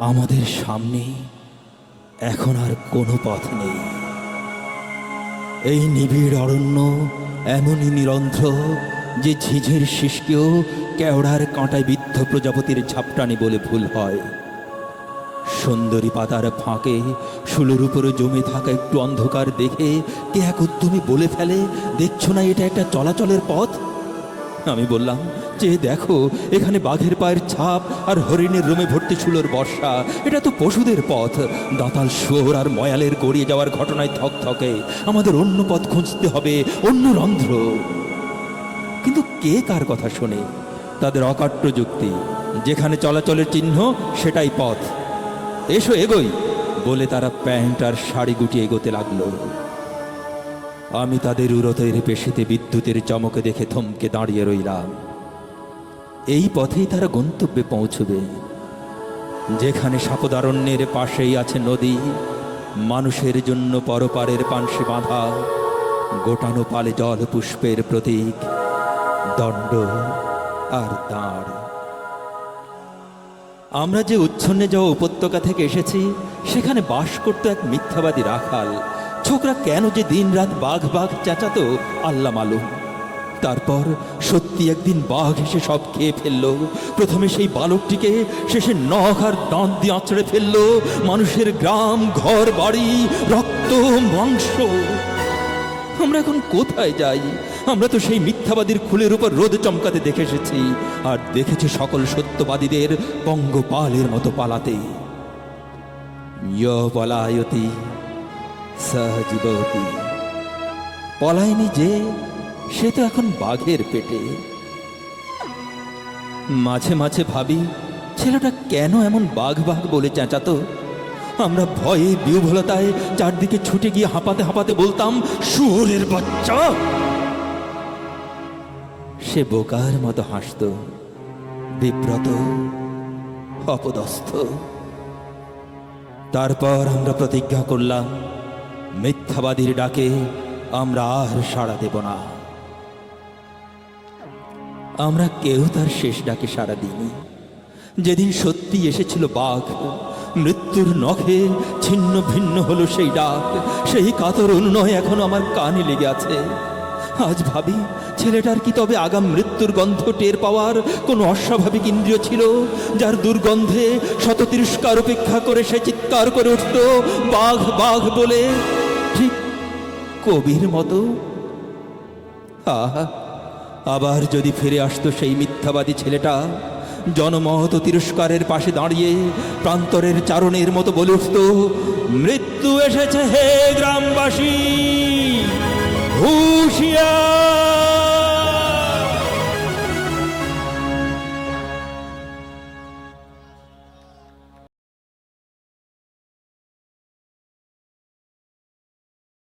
আমাদের সামনে এখন আর কোনো পথ নেই। এই নিবিড় অরণ্য এমনই নিরন্ধ্র যে ঝিঝের শিশকেও কেওড়ার কাঁটায় বিদ্ধ প্রজাপতির ঝাপটানি বলে ভুল হয়। সুন্দরী পাতার ফাঁকে শুলোর উপরে জমে থাকা একটু অন্ধকার দেখে কে এক উদ্যমী বলে ফেলে, দেখছ না এটা একটা চলাচলের পথ? আমি বললাম, যে দেখো, এখানে বাঘের পায়ের ছাপ আর হরিণের রোমে ভর্তি শুলোর বর্ষা। এটা তো পশুদের পথ। দাঁতাল শুয়োর আর ময়ালের গড়িয়ে যাওয়ার ঘটনায় থক থকে আমাদের অন্য পথ খুঁজতে হবে, অন্য রন্ধ্র। কিন্তু কে কার কথা শোনে? তাদের অকাট্য যুক্তি, যেখানে চলাচলের চিহ্ন, সেটাই পথ। এসো, এগোই। বলে তারা প্যান্ট আর শাড়ি গুটিয়ে এগোতে লাগল। আমি তাদের উরতের পেশিতে বিদ্যুতের চমকে দেখে থমকে দাঁড়িয়ে রইলাম। এই পথেই তারা গন্তব্যে পৌঁছবে। যেখানে সাপদারণ্যের পাশেই আছে নদী, মানুষের জন্য পরপারের পানসে বাঁধা, গোটানো পালে জল পুষ্পের প্রতীক, দণ্ড আর দাঁড় আমরা যে উচ্ছন্নে যাওয়া উপত্যকা থেকে এসেছি, সেখানে বাস করতো এক মিথ্যাবাদী রাখাল। ছোকরা কেন যে দিনরাত বাঘ বাঘ চেঁচাতো আল্লাহ মালুম। তারপর সত্যি একদিন বাঘ এসে সব খেয়ে ফেলল। প্রথমে সেই বালকটিকে শেষে নখ আর দাঁত দিয়ে আঁচড়ে ফেলল। মানুষের গ্রাম, ঘর, বাড়ি, রক্ত, মাংস। আমরা এখন কোথায় যাই? আমরা তো সেই মিথ্যাবাদীর খুলের উপর রোদ চমকাতে দেখে এসেছি। আর দেখেছি সকল সত্যবাদীদের পঙ্গপালের মতো পালাতে। ইয় পলায়তি। সহজীবতী পলায়নি যে, সে তো এখন বাঘের পেটে। মাঝে মাঝে ভাবি, ছেলেটা কেন এমন বাঘ বাঘ বলে চেঁচাতো? আমরা ভয়ে বিহ্বলতায় চারদিকে ছুটে গিয়ে হাঁপাতে হাঁপাতে বলতাম, শুয়োরের বাচ্চা! সে বোকার মতো হাসত। বিব্রত, অপদস্থ। তারপর আমরা প্রতিজ্ঞা করলাম মিথ্যাবাদীর ডাকে আমরা আর সাড়া দেব না। আমরা কেউ তার শেষ ডাকে সাড়া দিইনি। যেদিন সত্যি এসেছিল বাঘ, মৃত্যুর নখে ছিন্ন ভিন্ন হলো সেই ডাক। সেই কাতর অনুনয় এখন আমার কানে লেগে আছে। আজ ভাবি, ছেলেটার কি তবে আগাম মৃত্যুর গন্ধ টের পাওয়ার কোনো অস্বাভাবিক ইন্দ্রিয় ছিল, যার দুর্গন্ধে শত তিরস্কার উপেক্ষা করে সে চিৎকার করে উঠত, বাঘ বাঘ বলে। ঠিক কবির মতো। আবার যদি ফিরে আসতো সেই মিথ্যাবাদী ছেলেটা, জনমহত তিরস্কারের পাশে দাঁড়িয়ে প্রান্তরের চারণের মতো বলে উঠত, মৃত্যু এসেছে হে গ্রামবাসী হুশিয়া